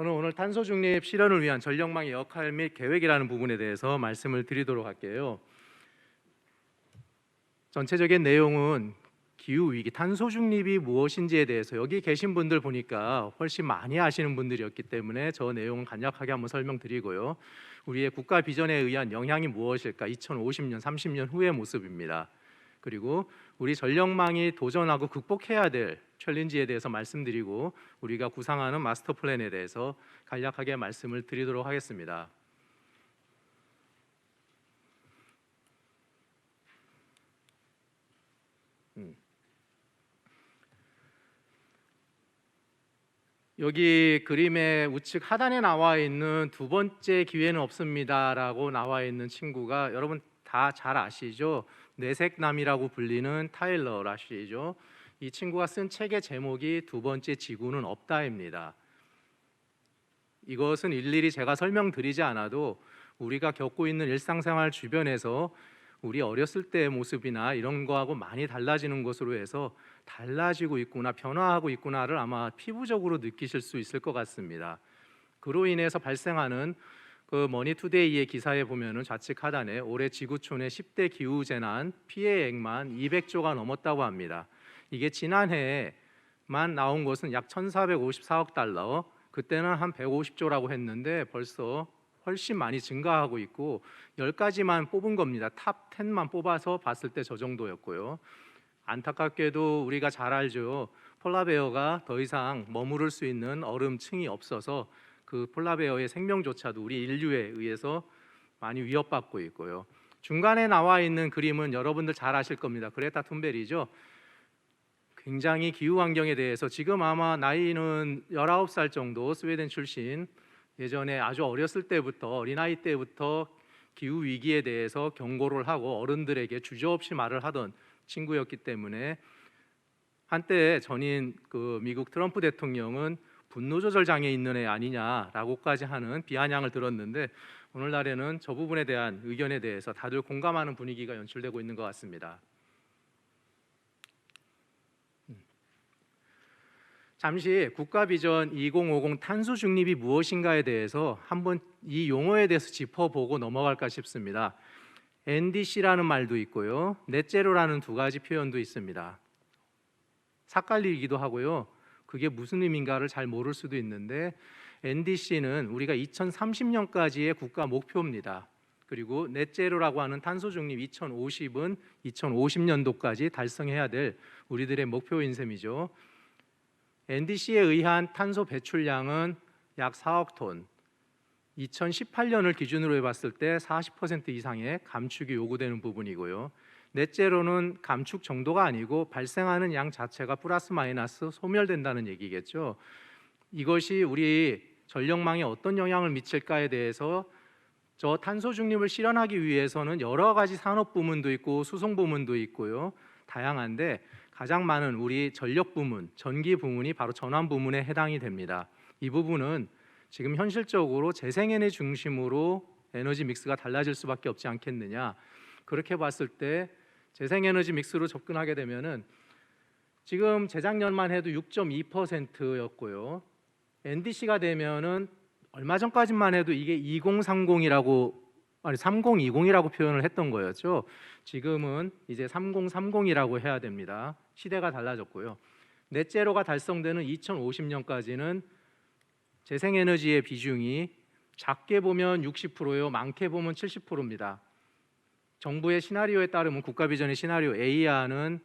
저는 오늘 탄소 중립 실현을 위한 전력망의 역할 및 계획이라는 부분에 대해서 말씀을 드리도록 할게요. 전체적인 내용은 기후 위기, 탄소 중립이 무엇인지에 대해서 여기 계신 분들 보니까 훨씬 많이 아시는 분들이었기 때문에 저 내용은 간략하게 한번 설명드리고요. 우리의 국가 비전에 의한 영향이 무엇일까? 2050년, 30년 후의 모습입니다. 그리고 우리 전력망이 도전하고 극복해야 될 챌린지에 대해서 말씀드리고 우리가 구상하는 마스터 플랜에 대해서 간략하게 말씀을 드리도록 하겠습니다. 음. 여기 그림의 우측 하단에 나와 있는 두 번째 기회는 없습니다라고 나와 있는 친구가 여러분 다 잘 아시죠? 뇌색남이라고 불리는 타일러 라시죠. 이 친구가 쓴 책의 제목이 두 번째 지구는 없다입니다. 이것은 일일이 제가 설명드리지 않아도 우리가 겪고 있는 일상생활 주변에서 우리 어렸을 때의 모습이나 이런 거하고 많이 달라지는 것으로 해서 달라지고 있구나 변화하고 있구나를 아마 피부적으로 느끼실 수 있을 것 같습니다. 그로 인해서 발생하는 그 머니투데이의 기사에 보면은 좌측 하단에 올해 지구촌의 10대 기후 재난 피해액만 200조가 넘었다고 합니다. 이게 지난해에만 나온 것은 약 1,454억 달러. 그때는 한 150조라고 했는데 벌써 훨씬 많이 증가하고 있고 10가지만 뽑은 겁니다. 탑 10만 뽑아서 봤을 때 저 정도였고요. 안타깝게도 우리가 잘 알죠. 폴라베어가 더 이상 머무를 수 있는 얼음층이 없어서 그 폴라베어의 생명조차도 우리 인류에 의해서 많이 위협받고 있고요. 중간에 나와 있는 그림은 여러분들 잘 아실 겁니다. 그레타 툰베리죠. 굉장히 기후 환경에 대해서 지금 아마 나이는 19살 정도 스웨덴 출신 예전에 아주 어렸을 때부터 어린아이 때부터 기후 위기에 대해서 경고를 하고 어른들에게 주저없이 말을 하던 친구였기 때문에 한때 전인 그 미국 트럼프 대통령은 분노 조절 장애 있는 애 아니냐라고까지 하는 비아냥을 들었는데 오늘날에는 저 부분에 대한 의견에 대해서 다들 공감하는 분위기가 연출되고 있는 것 같습니다. 잠시 국가 비전 2050 탄소 중립이 무엇인가에 대해서 한번 이 용어에 대해서 짚어보고 넘어갈까 싶습니다. NDC라는 말도 있고요. 넷제로라는 두 가지 표현도 있습니다. 삭갈리기도 하고요. 그게 무슨 의미인가를 잘 모를 수도 있는데 NDC는 우리가 2030년까지의 국가 목표입니다. 그리고 넷제로라고 하는 탄소 중립 2050은 2050년도까지 달성해야 될 우리들의 목표인 셈이죠. NDC에 의한 탄소 배출량은 약 4억 톤. 2018년을 기준으로 해봤을 때 40% 이상의 감축이 요구되는 부분이고요. 넷째로는 감축 정도가 아니고 발생하는 양 자체가 플러스 마이너스 소멸된다는 얘기겠죠. 이것이 우리 전력망에 어떤 영향을 미칠까에 대해서 저 탄소 중립을 실현하기 위해서는 여러 가지 산업 부문도 있고 수송 부문도 있고요. 다양한데 가장 많은 우리 전력 부문, 전기 부문이 바로 전환 부문에 해당이 됩니다. 이 부분은 지금 현실적으로 재생에너지 중심으로 에너지 믹스가 달라질 수밖에 없지 않겠느냐. 그렇게 봤을 때 재생에너지 믹스로 접근하게 되면은 지금 재작년만 해도 6.2%였고요. NDC가 되면은 얼마 전까지만 해도 이게 2030이라고 아니 3020이라고 표현을 했던 거였죠. 지금은 이제 3030이라고 해야 됩니다. 시대가 달라졌고요. 넷제로가 달성되는 2050년까지는 재생에너지의 비중이 작게 보면 60%요, 많게 보면 70%입니다. 정부의 시나리오에 따르면 국가 비전의 시나리오 A안은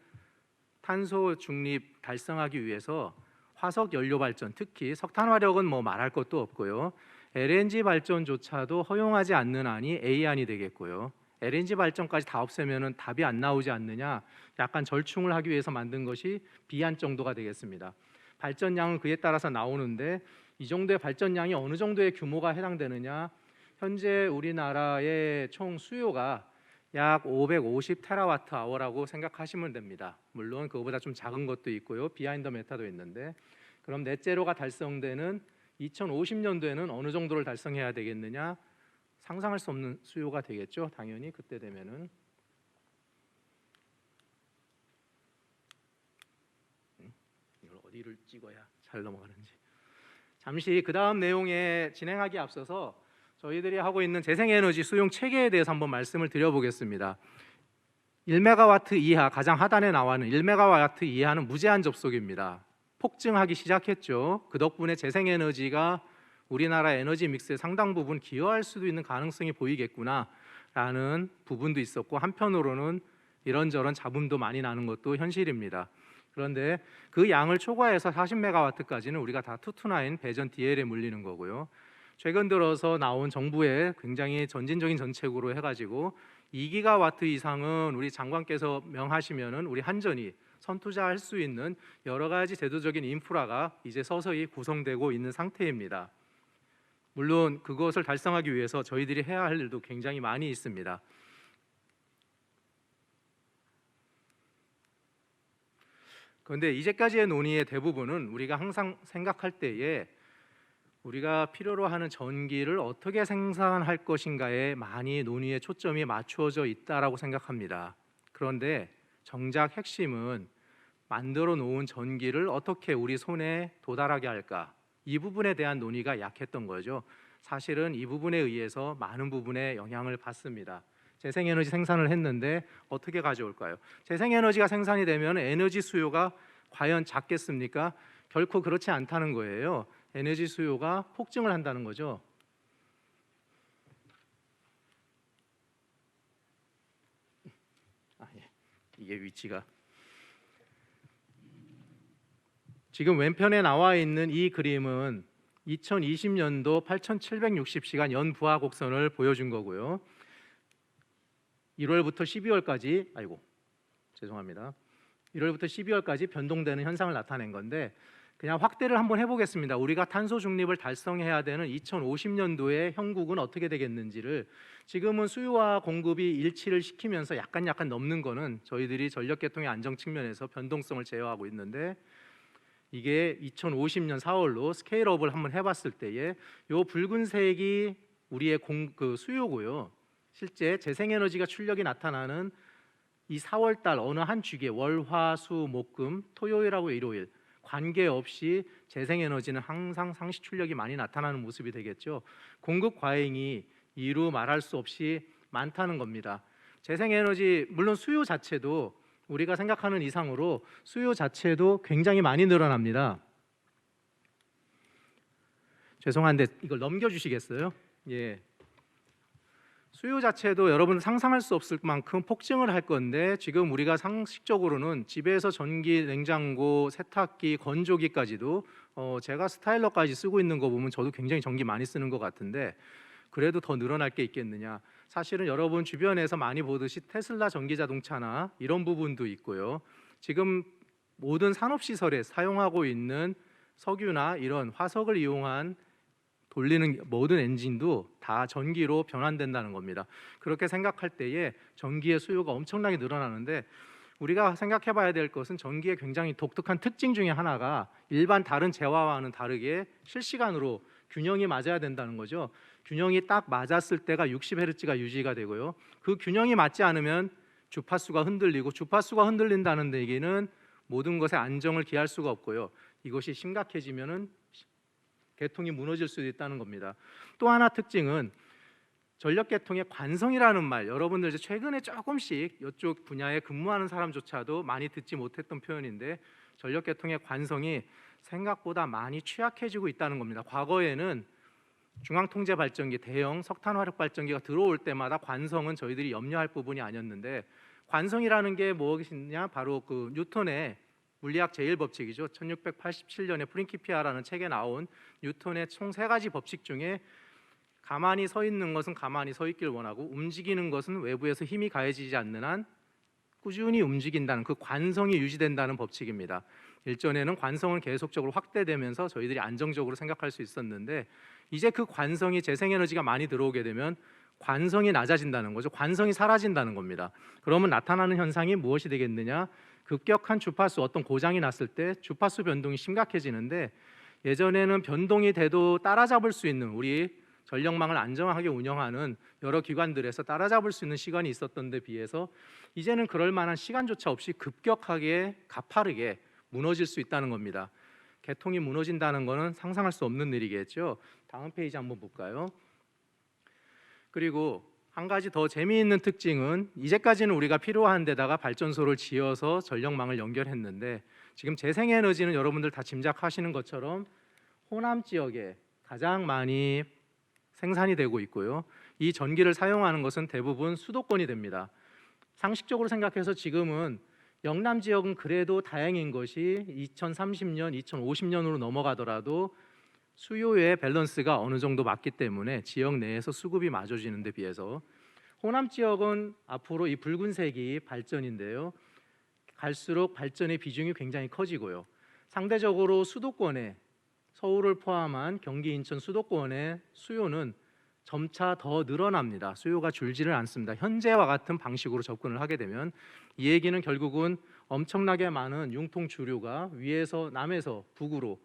탄소 중립 달성하기 위해서 화석 연료 발전, 특히 석탄 화력은 뭐 말할 것도 없고요. LNG 발전조차도 허용하지 않는 안이 A안이 되겠고요. LNG 발전까지 다 없애면은 답이 안 나오지 않느냐? 약간 절충을 하기 위해서 만든 것이 B안 정도가 되겠습니다. 발전량은 그에 따라서 나오는데 이 정도의 발전량이 어느 정도의 규모가 해당되느냐? 현재 우리나라의 총 수요가 약 550 테라와트 아워라고 생각하시면 됩니다. 물론 그거보다 좀 작은 것도 있고요. 비하인드 메타도 있는데 그럼 넷제로가 달성되는 2050년도에는 어느 정도를 달성해야 되겠느냐? 상상할 수 없는 수요가 되겠죠. 당연히 그때 되면은 음, 이걸 어디를 찍어야 잘 넘어가는지. 잠시 그 다음 내용에 진행하기 앞서서 저희들이 하고 있는 재생에너지 수용 체계에 대해서 한번 말씀을 드려보겠습니다. 1메가와트 이하 가장 하단에 나와 있는 1메가와트 이하는 무제한 접속입니다. 폭증하기 시작했죠. 그 덕분에 재생에너지가 우리나라 에너지 믹스의 상당 부분 기여할 수도 있는 가능성이 보이겠구나라는 부분도 있었고 한편으로는 이런저런 잡음도 많이 나는 것도 현실입니다. 그런데 그 양을 초과해서 40메가와트까지는 우리가 다 투투나인 배전 DL에 물리는 거고요. 최근 들어서 나온 정부의 굉장히 전진적인 정책으로 해가지고 2기가와트 이상은 우리 장관께서 명하시면은 우리 한전이 선투자할 수 있는 여러 가지 제도적인 인프라가 이제 서서히 구성되고 있는 상태입니다. 물론 그것을 달성하기 위해서 저희들이 해야 할 일도 굉장히 많이 있습니다. 그런데 이제까지의 논의의 대부분은 우리가 항상 생각할 때에 우리가 필요로 하는 전기를 어떻게 생산할 것인가에 많이 논의의 초점이 맞추어져 있다라고 생각합니다. 그런데 정작 핵심은 만들어 놓은 전기를 어떻게 우리 손에 도달하게 할까? 이 부분에 대한 논의가 약했던 거죠. 사실은 이 부분에 의해서 많은 부분에 영향을 받습니다. 재생에너지 생산을 했는데 어떻게 가져올까요? 재생에너지가 생산이 되면 에너지 수요가 과연 작겠습니까? 결코 그렇지 않다는 거예요. 에너지 수요가 폭증을 한다는 거죠. 아, 예. 이게 위치가 지금 왼편에 나와 있는 이 그림은 2020년도 8,760시간 연부하 곡선을 보여준 거고요. 1월부터 12월까지 아이고 죄송합니다. 1월부터 12월까지 변동되는 현상을 나타낸 건데 그냥 확대를 한번 해보겠습니다. 우리가 탄소 중립을 달성해야 되는 2050년도에 형국은 어떻게 되겠는지를 지금은 수요와 공급이 일치를 시키면서 약간 약간 넘는 거는 저희들이 전력 계통의 안정 측면에서 변동성을 제어하고 있는데 이게 2050년 4월로 스케일업을 한번 해봤을 때에 요 붉은색이 우리의 공, 그 수요고요. 실제 재생에너지가 출력이 나타나는 이 4월 달 어느 한 주기에 월, 화, 수, 목, 금, 토요일하고 일요일 관계없이 재생에너지는 항상 상시 출력이 많이 나타나는 모습이 되겠죠. 공급 과잉이 이루 말할 수 없이 많다는 겁니다. 재생에너지 물론 수요 자체도 우리가 생각하는 이상으로 수요 자체도 굉장히 많이 늘어납니다. 죄송한데 이걸 넘겨 주시겠어요? 예. 수요 자체도 여러분 상상할 수 없을 만큼 폭증을 할 건데 지금 우리가 상식적으로는 집에서 전기, 냉장고, 세탁기, 건조기까지도 어 제가 스타일러까지 쓰고 있는 거 보면 저도 굉장히 전기 많이 쓰는 것 같은데 그래도 더 늘어날 게 있겠느냐? 사실은 여러분 주변에서 많이 보듯이 테슬라 전기 자동차나 이런 부분도 있고요. 지금 모든 산업 시설에 사용하고 있는 석유나 이런 화석을 이용한 돌리는 모든 엔진도 다 전기로 변환된다는 겁니다. 그렇게 생각할 때에 전기의 수요가 엄청나게 늘어나는데 우리가 생각해 봐야 될 것은 전기의 굉장히 독특한 특징 중에 하나가 일반 다른 재화와는 다르게 실시간으로 균형이 맞아야 된다는 거죠. 균형이 딱 맞았을 때가 60Hz가 유지가 되고요. 그 균형이 맞지 않으면 주파수가 흔들리고 주파수가 흔들린다는 얘기는 모든 것에 안정을 기할 수가 없고요. 이것이 심각해지면은 계통이 무너질 수도 있다는 겁니다. 또 하나 특징은 전력 계통의 관성이라는 말 여러분들 이제 최근에 조금씩 이쪽 분야에 근무하는 사람조차도 많이 듣지 못했던 표현인데 전력 계통의 관성이 생각보다 많이 취약해지고 있다는 겁니다. 과거에는 중앙통제 발전기 대형 석탄 화력 발전기가 들어올 때마다 관성은 저희들이 염려할 부분이 아니었는데 관성이라는 게 무엇이냐 바로 그 뉴턴의 물리학 제일 법칙이죠. 1687년에 프린키피아라는 책에 나온 뉴턴의 총 세 가지 법칙 중에 가만히 서 있는 것은 가만히 서 있길 원하고 움직이는 것은 외부에서 힘이 가해지지 않는 한 꾸준히 움직인다는 그 관성이 유지된다는 법칙입니다. 일전에는 관성은 계속적으로 확대되면서 저희들이 안정적으로 생각할 수 있었는데 이제 그 관성이 재생 에너지가 많이 들어오게 되면 관성이 낮아진다는 거죠. 관성이 사라진다는 겁니다. 그러면 나타나는 현상이 무엇이 되겠느냐? 급격한 주파수 어떤 고장이 났을 때 주파수 변동이 심각해지는데 예전에는 변동이 돼도 따라잡을 수 있는 우리 전력망을 안정하게 운영하는 여러 기관들에서 따라잡을 수 있는 시간이 있었던 데 비해서 이제는 그럴 만한 시간조차 없이 급격하게 가파르게 무너질 수 있다는 겁니다. 개통이 무너진다는 것은 상상할 수 없는 일이겠죠. 다음 페이지 한번 볼까요? 그리고 한 가지 더 재미있는 특징은 이제까지는 우리가 필요한 데다가 발전소를 지어서 전력망을 연결했는데 지금 재생에너지는 여러분들 다 짐작하시는 것처럼 호남 지역에 가장 많이 생산이 되고 있고요. 이 전기를 사용하는 것은 대부분 수도권이 됩니다. 상식적으로 생각해서 지금은 영남 지역은 그래도 다행인 것이 2030년, 2050년으로 넘어가더라도 수요의 밸런스가 어느 정도 맞기 때문에 지역 내에서 수급이 맞아지는 데 비해서 호남 지역은 앞으로 이 붉은색이 발전인데요. 갈수록 발전의 비중이 굉장히 커지고요. 상대적으로 수도권에 서울을 포함한 경기 인천 수도권의 수요는 점차 더 늘어납니다. 수요가 줄지를 않습니다. 현재와 같은 방식으로 접근을 하게 되면 이 얘기는 결국은 엄청나게 많은 융통 주류가 위에서 남에서 북으로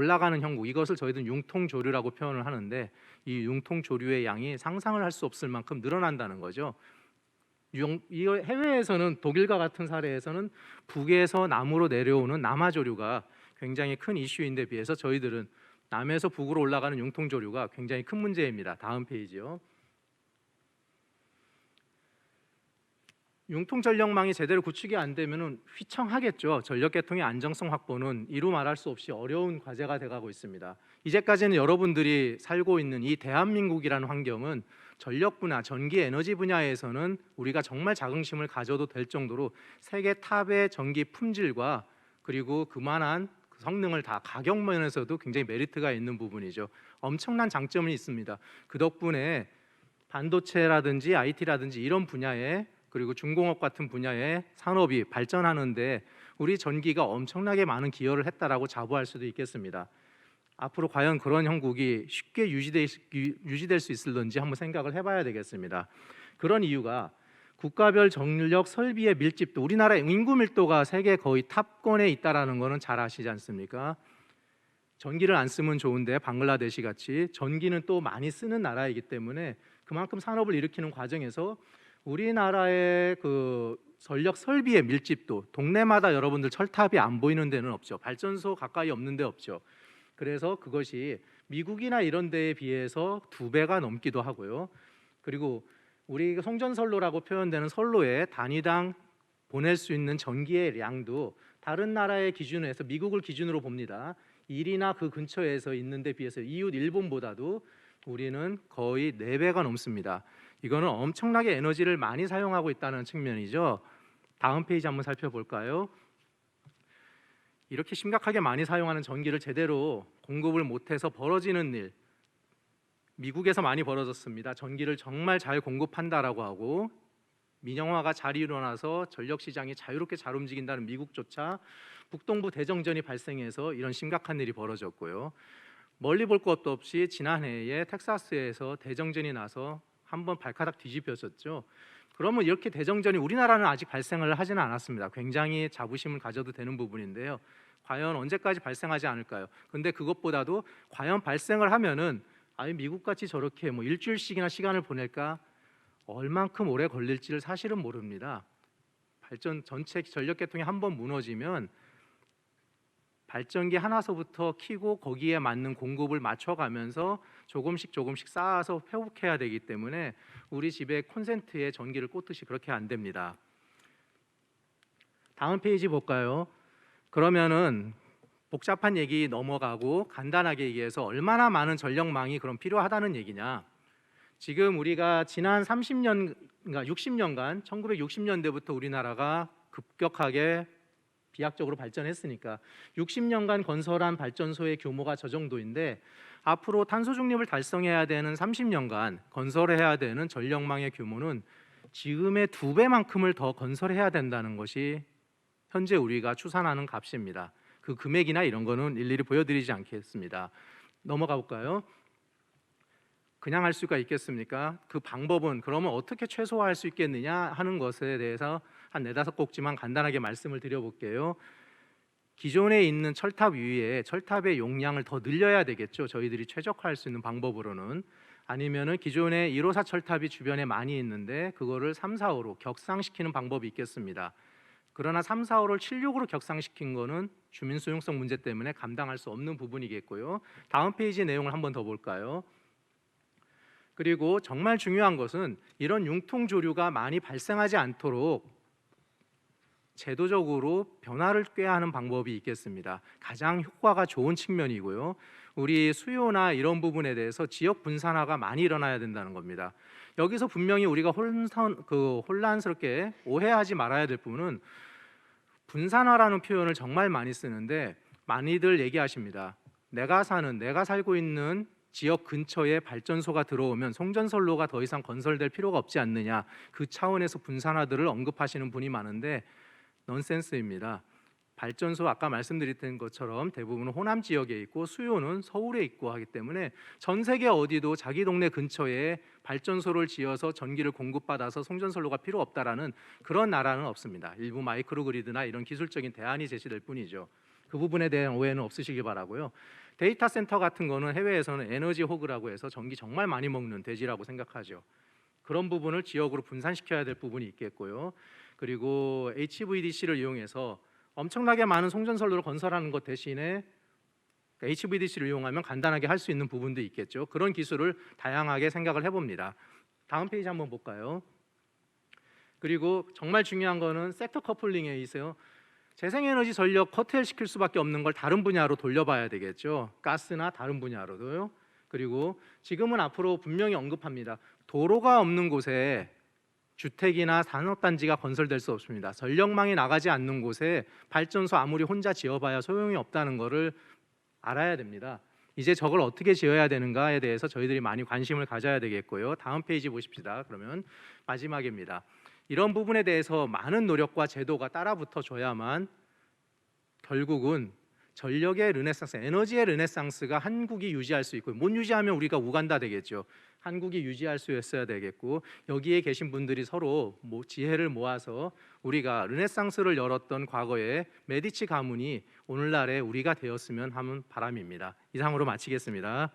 올라가는 형국 이것을 저희들은 융통 조류라고 표현을 하는데 이 융통 조류의 양이 상상을 할 수 없을 만큼 늘어난다는 거죠. 용- 이 해외에서는 독일과 같은 사례에서는 북에서 남으로 내려오는 남하 조류가 굉장히 큰 이슈인데 비해서 저희들은 남에서 북으로 올라가는 융통 조류가 굉장히 큰 문제입니다. 다음 페이지요. 융통 전력망이 제대로 구축이 안 되면은 휘청하겠죠. 전력 개통의 안정성 확보는 이루 말할 수 없이 어려운 과제가 돼가고 있습니다. 이제까지는 여러분들이 살고 있는 이 대한민국이라는 환경은 전력 분야, 전기 에너지 분야에서는 우리가 정말 자긍심을 가져도 될 정도로 세계 탑의 전기 품질과 그리고 그만한 그 성능을 다 가격 면에서도 굉장히 메리트가 있는 부분이죠. 엄청난 장점이 있습니다. 그 덕분에 반도체라든지 IT라든지 이런 분야에 그리고 중공업 같은 분야의 산업이 발전하는데 우리 전기가 엄청나게 많은 기여를 했다라고 자부할 수도 있겠습니다. 앞으로 과연 그런 형국이 쉽게 유지될, 유지될 수 있을런지 한번 생각을 해봐야 되겠습니다. 그런 이유가 국가별 전력 설비의 밀집도 우리나라 인구 밀도가 세계 거의 탑권에 있다라는 거는 잘 아시지 않습니까? 전기를 안 쓰면 좋은데 방글라데시 같이 전기는 또 많이 쓰는 나라이기 때문에 그만큼 산업을 일으키는 과정에서 우리나라의 그 전력 설비의 밀집도 동네마다 여러분들 철탑이 안 보이는 데는 없죠. 발전소 가까이 없는 데 없죠. 그래서 그것이 미국이나 이런 데에 비해서 두 배가 넘기도 하고요. 그리고 우리 송전선로라고 표현되는 선로에 단위당 보낼 수 있는 전기의 양도 다른 나라의 기준에서 미국을 기준으로 봅니다. 일이나 그 근처에서 있는 데 비해서 이웃 일본보다도 우리는 거의 네 배가 넘습니다. 이거는 엄청나게 에너지를 많이 사용하고 있다는 측면이죠. 다음 페이지 한번 살펴볼까요? 이렇게 심각하게 많이 사용하는 전기를 제대로 공급을 못해서 벌어지는 일 미국에서 많이 벌어졌습니다. 전기를 정말 잘 공급한다라고 하고 민영화가 잘 일어나서 전력 시장이 자유롭게 잘 움직인다는 미국조차 북동부 대정전이 발생해서 이런 심각한 일이 벌어졌고요. 멀리 볼 것도 없이 지난해에 텍사스에서 대정전이 나서 한번 발가락 뒤집혀졌죠. 그러면 이렇게 대정전이 우리나라는 아직 발생을 하지는 않았습니다. 굉장히 자부심을 가져도 되는 부분인데요. 과연 언제까지 발생하지 않을까요? 근데 그것보다도 과연 발생을 하면은 아니 미국 같이 저렇게 뭐 일주일씩이나 시간을 보낼까 얼만큼 오래 걸릴지를 사실은 모릅니다. 발전 전체 전력 계통이 한 번 무너지면 발전기 하나서부터 키고 거기에 맞는 공급을 맞춰가면서 조금씩 조금씩 쌓아서 회복해야 되기 때문에 우리 집에 콘센트에 전기를 꽂듯이 그렇게 안 됩니다. 다음 페이지 볼까요? 그러면은 복잡한 얘기 넘어가고 간단하게 얘기해서 얼마나 많은 전력망이 그럼 필요하다는 얘기냐? 지금 우리가 지난 30년, 그러니까 60년간 1960년대부터 우리나라가 급격하게 비약적으로 발전했으니까 60년간 건설한 발전소의 규모가 저 정도인데 앞으로 탄소 중립을 달성해야 되는 30년간 건설해야 되는 전력망의 규모는 지금의 두 배만큼을 더 건설해야 된다는 것이 현재 우리가 추산하는 값입니다. 그 금액이나 이런 거는 일일이 보여드리지 않겠습니다. 넘어가 볼까요? 그냥 할 수가 있겠습니까? 그 방법은 그러면 어떻게 최소화할 수 있겠느냐 하는 것에 대해서 한 네다섯 곡지만 간단하게 말씀을 드려볼게요. 기존에 있는 철탑 위에 철탑의 용량을 더 늘려야 되겠죠. 저희들이 최적화할 수 있는 방법으로는 아니면은 기존에 1호사 철탑이 주변에 많이 있는데 그거를 3, 4호로 격상시키는 방법이 있겠습니다. 그러나 3, 4, 5를 7, 6으로 격상시킨 거는 주민 수용성 문제 때문에 감당할 수 없는 부분이겠고요. 다음 페이지 내용을 한번 더 볼까요? 그리고 정말 중요한 것은 이런 융통 조류가 많이 발생하지 않도록 제도적으로 변화를 꾀하는 방법이 있겠습니다. 가장 효과가 좋은 측면이고요. 우리 수요나 이런 부분에 대해서 지역 분산화가 많이 일어나야 된다는 겁니다. 여기서 분명히 우리가 혼선 그 혼란스럽게 오해하지 말아야 될 부분은 분산화라는 표현을 정말 많이 쓰는데 많이들 얘기하십니다. 내가 사는 내가 살고 있는 지역 근처에 발전소가 들어오면 송전선로가 더 이상 건설될 필요가 없지 않느냐 그 차원에서 분산화들을 언급하시는 분이 많은데 넌센스입니다. 발전소 아까 말씀드렸던 것처럼 대부분은 호남 지역에 있고 수요는 서울에 있고 하기 때문에 전 세계 어디도 자기 동네 근처에 발전소를 지어서 전기를 공급받아서 송전선로가 필요 없다라는 그런 나라는 없습니다. 일부 마이크로 그리드나 이런 기술적인 대안이 제시될 뿐이죠. 그 부분에 대한 오해는 없으시길 바라고요. 데이터 센터 같은 거는 해외에서는 에너지 호그라고 해서 전기 정말 많이 먹는 대지라고 생각하죠. 그런 부분을 지역으로 분산시켜야 될 부분이 있겠고요. 그리고 HVDC를 이용해서 엄청나게 많은 송전선로를 건설하는 것 대신에 HVDC를 이용하면 간단하게 할 수 있는 부분도 있겠죠. 그런 기술을 다양하게 생각을 해봅니다. 다음 페이지 한번 볼까요? 그리고 정말 중요한 거는 섹터 커플링에 있어요. 재생에너지 전력 커트일 시킬 수밖에 없는 걸 다른 분야로 돌려봐야 되겠죠. 가스나 다른 분야로도요. 그리고 지금은 앞으로 분명히 언급합니다. 도로가 없는 곳에 주택이나 산업단지가 건설될 수 없습니다. 전력망이 나가지 않는 곳에 발전소 아무리 혼자 지어봐야 소용이 없다는 것을 알아야 됩니다. 이제 저걸 어떻게 지어야 되는가에 대해서 저희들이 많이 관심을 가져야 되겠고요. 다음 페이지 보십시다. 그러면 마지막입니다. 이런 부분에 대해서 많은 노력과 제도가 따라붙어 줘야만 결국은 전력의 르네상스, 에너지의 르네상스가 한국이 유지할 수 있고 못 유지하면 우리가 우간다 되겠죠. 한국이 유지할 수 있어야 되겠고 여기에 계신 분들이 서로 뭐 지혜를 모아서 우리가 르네상스를 열었던 과거의 메디치 가문이 오늘날의 우리가 되었으면 하는 바람입니다. 이상으로 마치겠습니다.